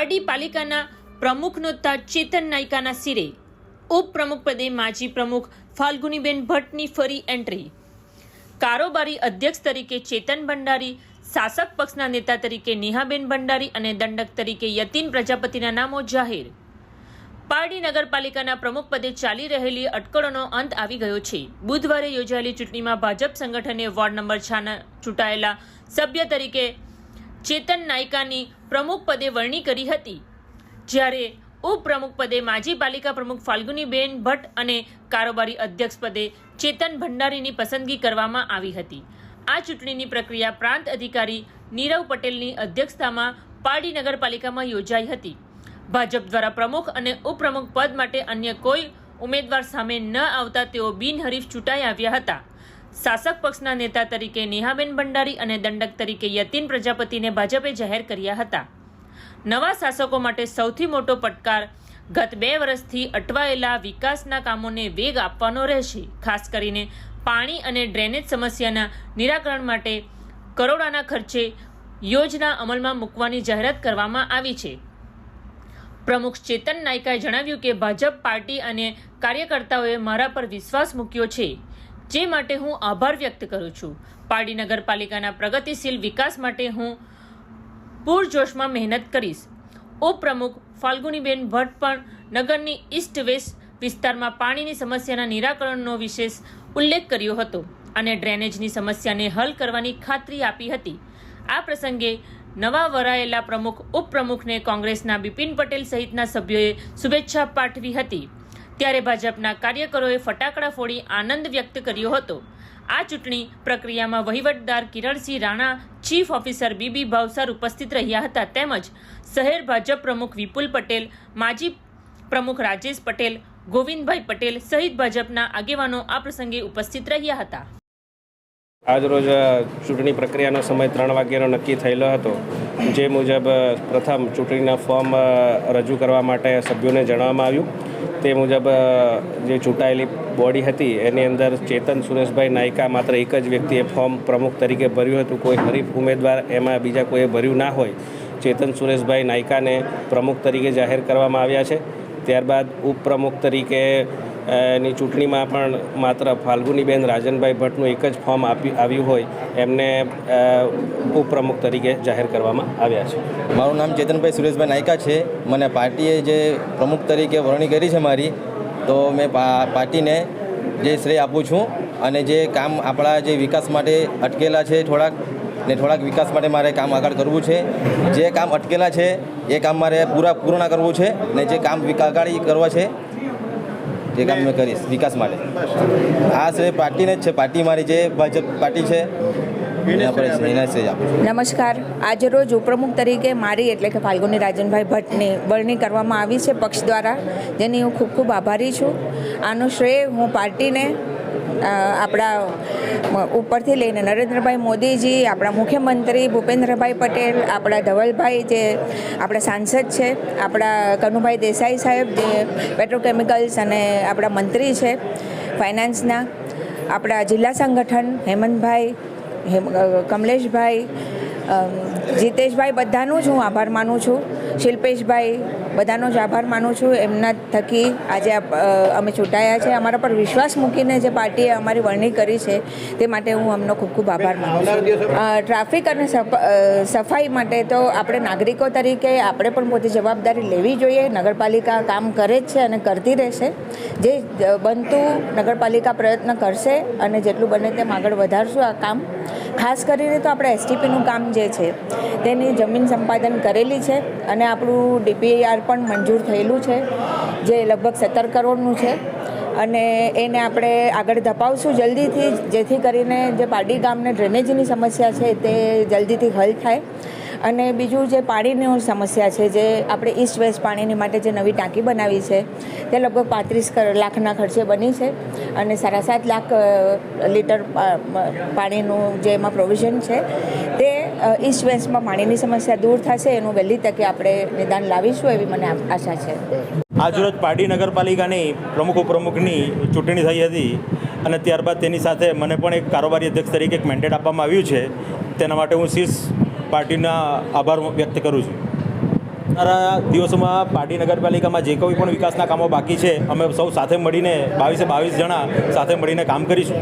પારડી પાલિકાના પ્રમુખનો તાજ ચેતન નાયકાના સિરે. ઉપપ્રમુખ પદે માજી પ્રમુખ ફાલ્ગુનીબેન ભટ્ટની ફરી એન્ટ્રી. કારોબારી અધ્યક્ષ તરીકે ચેતન ભંડારી, શાસક પક્ષના નેતા તરીકે નેહાબેન ભંડારી અને દંડક તરીકે યતીન પ્રજાપતિના નામો જાહેર. પારડી નગરપાલિકાના પ્રમુખ પદે ચાલી રહેલી અટકળોનો અંત આવી ગયો છે. બુધવારે યોજાયેલી ચૂંટણીમાં ભાજપ સંગઠને વોર્ડ નંબર છના ચૂંટાયેલા સભ્ય તરીકે ચેતન નાયકાની પ્રમુખ પદે વરણી કરી હતી. જ્યારે ઉપપ્રમુખ પદે માજી પાલિકા પ્રમુખ ફાલ્ગુનીબેન ભટ્ટ અને કારોબારી અધ્યક્ષ પદે ચેતન ભંડારીની પસંદગી કરવામાં આવી હતી. આ ચૂંટણીની પ્રક્રિયા પ્રાંત અધિકારી નીરવ પટેલની અધ્યક્ષતામાં પારડી નગરપાલિકામાં યોજાઈ હતી. ભાજપ દ્વારા પ્રમુખ અને ઉપપ્રમુખ પદ માટે અન્ય કોઈ ઉમેદવાર સામે ન આવતા તેઓ બિનહરીફ ચૂંટાઈ આવ્યા હતા. શાસક પક્ષના નેતા તરીકે નેહાબેન ભંડારી અને દંડક તરીકે યતીન પ્રજાપતિને ભાજપે જાહેર કર્યા હતા. નવા શાસકો માટે સૌથી મોટો પડકાર ગત બે વર્ષથી અટવાયેલા વિકાસના કામોને વેગ આપવાનો રહેશે. ખાસ કરીને પાણી અને ડ્રેનેજ સમસ્યાના નિરાકરણ માટે કરોડોના ખર્ચે યોજના અમલમાં મૂકવાની જાહેરાત કરવામાં આવી છે. પ્રમુખ ચેતન નાયકાએ જણાવ્યું કે ભાજપ પાર્ટી અને કાર્યકર્તાઓએ મારા પર વિશ્વાસ મૂક્યો છે. જે માટે હું આભાર વ્યક્ત કરું છું. પારડી નગરપાલિકાના પ્રગતિશીલ વિકાસ માટે હું પૂરજોશમાં મહેનત કરીશ. ઉપપ્રમુખ ફાલ્ગુનીબેન ભટ્ટ પણ નગરની ઈસ્ટ વેસ્ટ વિસ્તારમાં પાણીની સમસ્યાના નિરાકરણનો વિશેષ ઉલ્લેખ કર્યો હતો અને ડ્રેનેજની સમસ્યાને હલ કરવાની ખાતરી આપી હતી. આ પ્રસંગે નવા વરાયેલા પ્રમુખ, ઉપપ્રમુખને કોંગ્રેસના બિપિન પટેલ સહિતના સભ્યોએ શુભેચ્છા પાઠવી હતી. ત્યારે ભાજપના કાર્યકરોએ ફટાકડા ફોડી આનંદ વ્યક્ત કર્યો હતો. આ ચૂંટણી પ્રક્રિયામાં વહીવટદાર Kiransinh Rana, chief officer BB Bhavsar ઉપસ્થિત રહ્યા હતા તેમજ શહેર ભાજપ પ્રમુખ વિપુલ પટેલ, માજી પ્રમુખ રાજેશ પટેલ, ગોવિંદભાઈ પટેલ સહિત ભાજપના આગેવાનો આ પ્રસંગે ઉપસ્થિત રહ્યા હતા. આજરોજ ચૂંટણી પ્રક્રિયાનો સમય ત્રણ વાગ્યાનો નક્કી થયેલો હતો. જે મુજબ પ્રથમ ચૂંટણીના ફોર્મ રજૂ કરવા માટે સભ્યોને જણાવવામાં આવ્યું. તે મુજબ જે ચૂંટાયેલી બોડી હતી, એની અંદર ચેતન સુરેશભાઈ નાયકા માત્ર એક જ વ્યક્તિએ ફોર્મ પ્રમુખ તરીકે ભર્યું હતું. કોઈ હરીફ ઉમેદવાર એમાં બીજા કોઈએ ભર્યું ના હોય, ચેતન સુરેશભાઈ નાયકાને પ્રમુખ તરીકે જાહેર કરવામાં આવ્યા છે. ત્યારબાદ ઉપપ્રમુખ તરીકે ની ચૂંટણીમાં પણ માત્ર ફાલ્ગુનીબેન રાજનભાઈ ભટ્ટનું એક જ ફોર્મ આપી, આવ્યું હોય, એમને ઉપપ્રમુખ તરીકે જાહેર કરવામાં આવ્યા છે. મારું નામ ચેતનભાઈ સુરેશભાઈ નાયકા છે. મને પાર્ટીએ જે પ્રમુખ તરીકે વરણી કરી છે મારી, તો મેં પાર્ટીને જે શ્રેય આપું છું અને જે કામ આપણા જે વિકાસ માટે અટકેલા છે થોડાક, ને થોડાક વિકાસ માટે મારે કામ આગળ કરવું છે. જે કામ અટકેલા છે, એ કામ મારે પૂરા, પૂર્ણ કરવું છે ને જે કામ આગળ કરવા છે જે કામ મેં કરીશ, વિકાસ માટે. આ શ્રેય પાર્ટીને જ છે, પાર્ટી મારી જે ભાજપ પાર્ટી છે નમસ્કાર. આજે રોજ છું ઉપપ્રમુખ તરીકે મારી એટલે કે ફાલ્ગુની રાજનભાઈ ભટ્ટની વરણી કરવામાં આવી છે પક્ષ દ્વારા. જેની હું ખૂબ ખૂબ આભારી છું. આનો શ્રેય હું પાર્ટીને આપણા ઉપરથી લઈને નરેન્દ્રભાઈ મોદીજી, આપણા મુખ્યમંત્રી ભૂપેન્દ્રભાઈ પટેલ, આપણા ધવલભાઈ જે આપણા સાંસદ છે, આપણા કનુભાઈ દેસાઈ સાહેબ જે પેટ્રોકેમિકલ્સ અને આપણા મંત્રી છે, ફાઇનાન્સના, આપણા જિલ્લા સંગઠન હેમંતભાઈ કમલેશભાઈ જીતેશભાઈ બધાનું જ હું આભાર માનું છું, શિલ્પેશભાઈ બધાનો જ આભાર માનું છું. એમના થકી આજે અમે ચૂંટાયા છે. અમારા પર વિશ્વાસ મૂકીને જે પાર્ટીએ અમારી વરણી કરી છે, તે માટે હું અમનો ખૂબ ખૂબ આભાર માનું છું. ટ્રાફિક અને સફ- સફાઈ માટે તો આપણે નાગરિકો તરીકે આપણે પણ પોતે જવાબદારી લેવી જોઈએ. નગરપાલિકા કામ કરે જ છે અને કરતી રહેશે. જે બનતું નગરપાલિકા પ્રયત્ન કરશે અને જેટલું બને તેમ આગળ વધારશું આ કામ. ખાસ કરીને તો આપણે એસટીપીનું કામ જે છે, તેની જમીન સંપાદન કરેલી છે અને આપણું ડીપીઆર પણ મંજૂર થયેલું છે, જે લગભગ સત્તર કરોડનું છે. અને એને આપણે આગળ ધપાવશું જલ્દીથી, જેથી કરીને જે પારડી ગામને ડ્રેનેજની સમસ્યા છે, તે જલ્દીથી હલ થાય. અને બીજું જે પાણીની સમસ્યા છે, જે આપણે ઈસ્ટ વેસ્ટ પાણીની માટે જે નવી ટાંકી બનાવી છે તે લગભગ પાંત્રીસ લાખના ખર્ચે બની છે અને સાડા સાત લાખ લીટર પાણીનું જે એમાં પ્રોવિઝન છે, તે ઈસ્ટ વેસ્ટમાં પાણીની સમસ્યા દૂર થશે એનું વહેલી તકે આપણે નિદાન લાવીશું એવી મને આશા છે. આજરોજ પારડી નગરપાલિકાની પ્રમુખ ઉપપ્રમુખની ચૂંટણી થઈ હતી અને ત્યારબાદ તેની સાથે મને પણ એક કારોબારી અધ્યક્ષ તરીકે એક મેન્ડેટ આપવામાં આવ્યું છે. તેના માટે હું શીર્ષ પાર્ટીના આભાર વ્યક્ત કરું છું. આવનારા દિવસોમાં પાટી નગરપાલિકામાં જે કોઈ પણ વિકાસના કામો બાકી છે, અમે સૌ સાથે મળીને બાવીસે બાવીસ જણા સાથે મળીને કામ કરીશું.